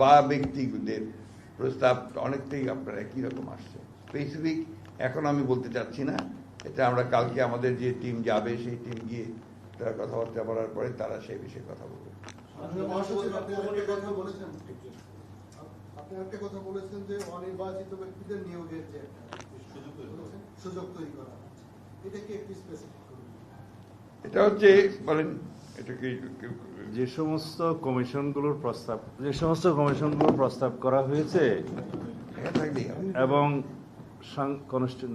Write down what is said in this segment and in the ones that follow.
বা ব্যক্তিদের প্রস্তাব অনেকটাই আপনার একই রকম আসছে। স্পেসিফিক এখন আমি বলতে চাচ্ছি না। এটা আমরা কালকে আমাদের যে টিম যাবে সেই টিম গিয়ে তারা কথাবার্তা বলার পরে তারা সেই বিষয়ে কথা বলবে। আপনি মহাসচিব আপনি আরেকটা কথা বলেছেন। একটা কথা বলেছেন যে অনির্বাচিত ব্যক্তিদের নিয়োগের যে সুযোগ তৈরি করা। এটা কি একটু স্পেসিফিক এটা হচ্ছে বলেন যে সমস্ত কমিশনগুলোর প্রস্তাব, যে সমস্ত কমিশনগুলোর প্রস্তাব করা হয়েছে এবং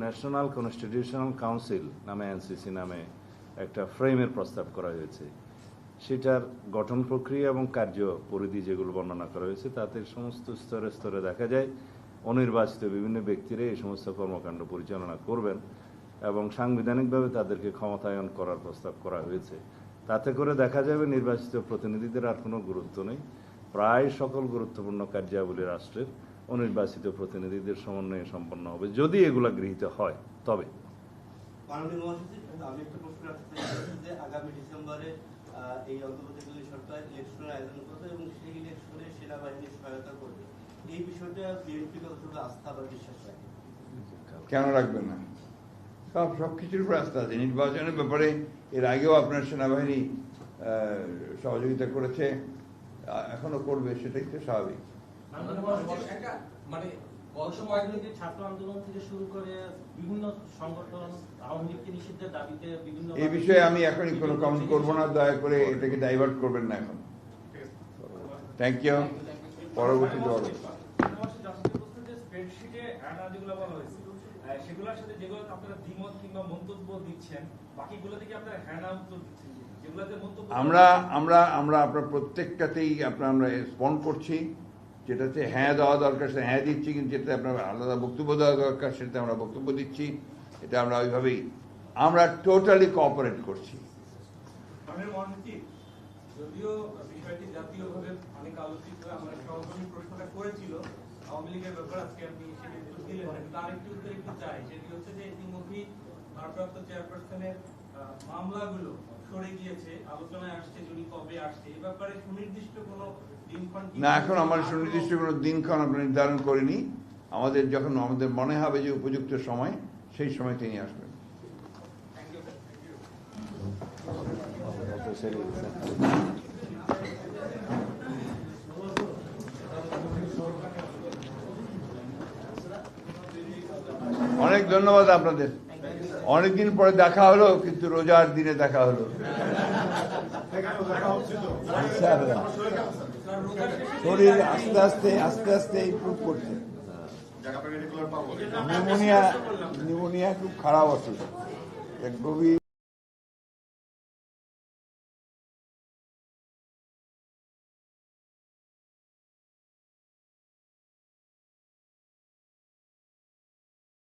ন্যাশনাল কনস্টিটিউশনাল কাউন্সিল নামে এনসিসি নামে একটা ফ্রেমের প্রস্তাব করা হয়েছে। সেটার গঠন প্রক্রিয়া এবং কার্য পরিধি যেগুলো বর্ণনা করা হয়েছে, তাতে সমস্ত স্তরে স্তরে দেখা যায়, অনির্বাচিত বিভিন্ন ব্যক্তিরা এই সমস্ত কর্মকাণ্ড পরিচালনা করবেন এবং সাংবিধানিকভাবে তাদেরকে ক্ষমতায়ন করার প্রস্তাব করা হয়েছে। তাতে করে দেখা যাবে নির্বাচিত প্রতিনিধিদের আর কোনো গুরুত্ব নেই। প্রায় সকল গুরুত্বপূর্ণ কার্যাবলী রাষ্ট্রের অনির্বাচিত প্রতিনিধিদের সমন্বয়ে সম্পন্ন হবে যদি এগুলা গৃহীত হয় তবে। আমি একটা প্রশ্ন রাখতে যে আগামী ডিসেম্বরে এই অন্তর্বর্তীকালীন সরকার ইলেকশনের আয়োজন করবে এবং সেই ইলেকশনে সেনাবাহিনীর সহায়তা করবে। এই বিষয়টা বিএনপি কতটুকু আস্থা বা বিশ্বাস রাখে? কেন রাখবেন না? সব সব কিছুর উপর আস্থা আছে। নির্বাচনের ব্যাপারে এর আগেও আপনার সেনাবাহিনী সহযোগিতা করেছে এখনও করবে সেটাই তো স্বাভাবিক। মানে গত কয়েকদিন ছাত্র আন্দোলন থেকে শুরু করে বিভিন্ন সংগঠন আওয়ামী লীগকে নিষিদ্ধের দাবিতে বিভিন্ন এই বিষয়ে আমি এখনই কোনো কমেন্ট করব না দয়া করে এটাকে ডাইভার্ট করবেন না এখন। থ্যাংক ইউ পরবর্তী দল। স্প্রেডশিটে বলা হয়েছে। আহ, সেগুলোর সাথে যেগুলো আপনারা দ্বিমত কিংবা মন্তব্য দিচ্ছেন বাকিগুলো থেকে আপনারা হ্যাঁ না উত্তর দিচ্ছেন? যেগুলোতে মন্তব্য আমরা আমরা আমরা আপনার প্রত্যেকটাতেই আপনার আমরা রেসপন্ড করছি। যেটাতে হ্যাঁ দেওয়া দরকার সেটা হ্যাঁ দিচ্ছি কিন্তু যেটা আপনার আলাদা বক্তব্য দেওয়া দরকার সেটাতে আমরা বক্তব্য দিচ্ছি। এটা আমরা ওইভাবেই আমরা টোটালি কোঅপারেট করছি। যদিও বিষয়টি জাতীয়ভাবে অনেক আলোচিত আমরা সহকর্মী প্রশ্নটা করেছিল আওয়ামী লীগের ব্যাপার আজকে আপনি সেটি উত্তর দিলেন না। কিন্তু আরেকটি উত্তর একটু চাই সেটি হচ্ছে যে ইতিমধ্যেই ভারপ্রাপ্ত চেয়ারপারসনের মামলাগুলো সরে গিয়েছে আলোচনায় আসছে যদি কবে আসছে এই ব্যাপারে সুনির্দিষ্ট কোনো দিনক্ষণ না এখন আমার সুনির্দিষ্ট কোনো দিনক্ষণ আমরা নির্ধারণ করিনি। আমাদের যখন আমাদের মনে হবে যে উপযুক্ত সময় সেই সময় তিনি আসবেন। অনেক ধন্যবাদ আপনাদের। অনেকদিন পরে দেখা হলো কিন্তু রোজার দিনে দেখা হলো। শরীর আস্তে আস্তে আস্তে আস্তে ইম্প্রুভ করছে। নিউমোনিয়া নিউমোনিয়া খুব খারাপ অসুখ। এক গভীর